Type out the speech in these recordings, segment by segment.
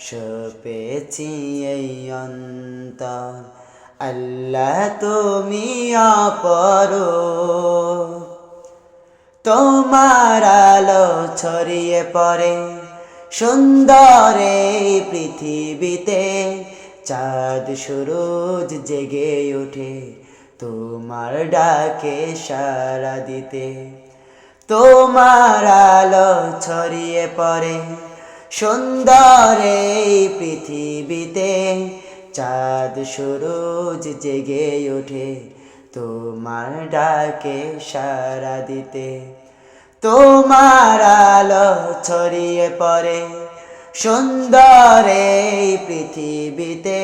সপেছি এই অন্তর। আল্লাহ তুমি অপরূপ তোমার আলো ছড়িয়ে পড়ে সুন্দর এই পৃথিবীতে। চাঁদ সুরজ জেগে ওঠে তোমার ডাকে সারা দিতে। তোমার আলো ছড়িয়ে পড়ে সুন্দর এই পৃথিবীতে চাঁদ সুরজ জেগে ওঠে, তোমার ডাকে সারা দিতে। তোমার আলো ছড়িয়ে পড়ে, সুন্দর এই পৃথিবীতে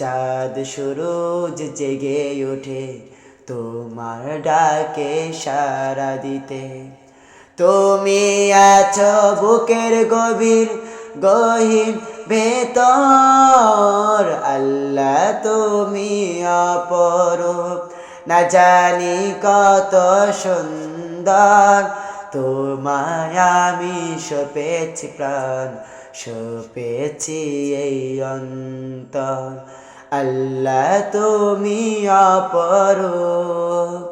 চাঁদ সুরজ জেগে ওঠে, তোমার ডাকে সারা দিতে। তুমি আছো বুকের গভীর, গহীন ভেতর। আল্লাহ তুমি অপরূপ। না জানি কত সুন্দর। তোমায় আমি সপেছি প্রাণ, সপেছি এই অন্তর। আল্লাহ তুমি অপরূপ।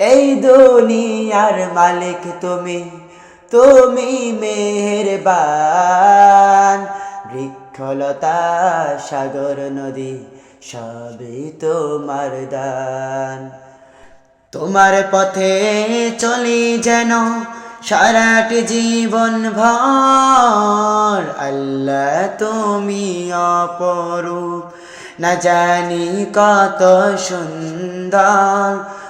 এই দুনিয়ার মালিক তুমি তুমি মেহেরবান। বৃক্ষলতা, সাগর, নদী, সবই তোমার দান। তোমার পথে চলি যেন সারাটি জীবন ভর। আল্লাহ তুমি অপরূপ, না জানি কত সুন্দর।